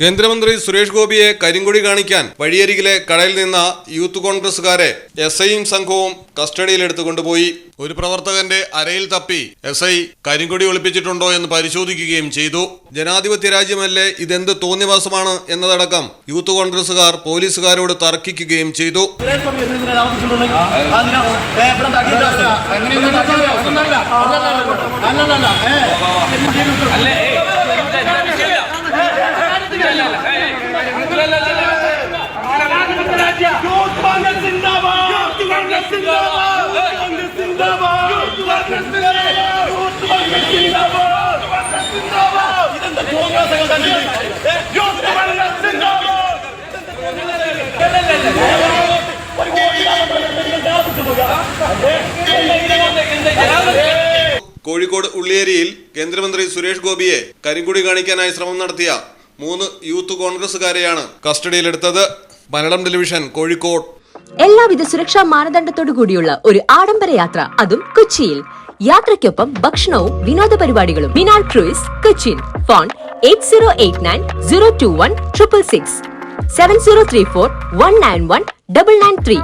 കേന്ദ്രമന്ത്രി സുരേഷ് ഗോപിയെ കരിങ്കൊടി കാണിക്കാൻ വഴിയരികിലെ കടയിൽ നിന്ന യൂത്ത് കോൺഗ്രസുകാരെ എസ് ഐയും സംഘവും കസ്റ്റഡിയിലെടുത്തു ഒരു പ്രവർത്തകന്റെ അരയിൽ തപ്പി എസ് ഐ കരിങ്കൊടി ഒളിപ്പിച്ചിട്ടുണ്ടോ എന്ന് പരിശോധിക്കുകയും ചെയ്തു. ജനാധിപത്യ രാജ്യമല്ലേ ഇതെന്ത് തോന്നിവാസമാണ് എന്നതടക്കം യൂത്ത് കോൺഗ്രസുകാർ പോലീസുകാരോട് തർക്കിക്കുകയും ചെയ്തു. സുരേഷ് കോഴിക്കോട് ഉള്ളിയേരിയിൽ കേന്ദ്രമന്ത്രി സുരേഷ് ഗോപിയെ കരിങ്കുടി കാണിക്കാനായി ശ്രമം നടത്തിയ മൂന്ന് യൂത്ത് കോൺഗ്രസുകാരെയാണ് കസ്റ്റഡിയിലെടുത്തത്. മലയാളം ടെലിവിഷൻ കോഴിക്കോട്. എല്ലാവിധ സുരക്ഷാ മാനദണ്ഡത്തോടു കൂടിയുള്ള ഒരു ആഡംബര യാത്ര അതും കൊച്ചിയിൽ. യാത്രയ്ക്കൊപ്പം ഭക്ഷണവും വിനോദ പരിപാടികളും. Minal cruise Cochin. Phone eight zero eight nine zero two one triple six. Seven zero three four one nine one double nine three.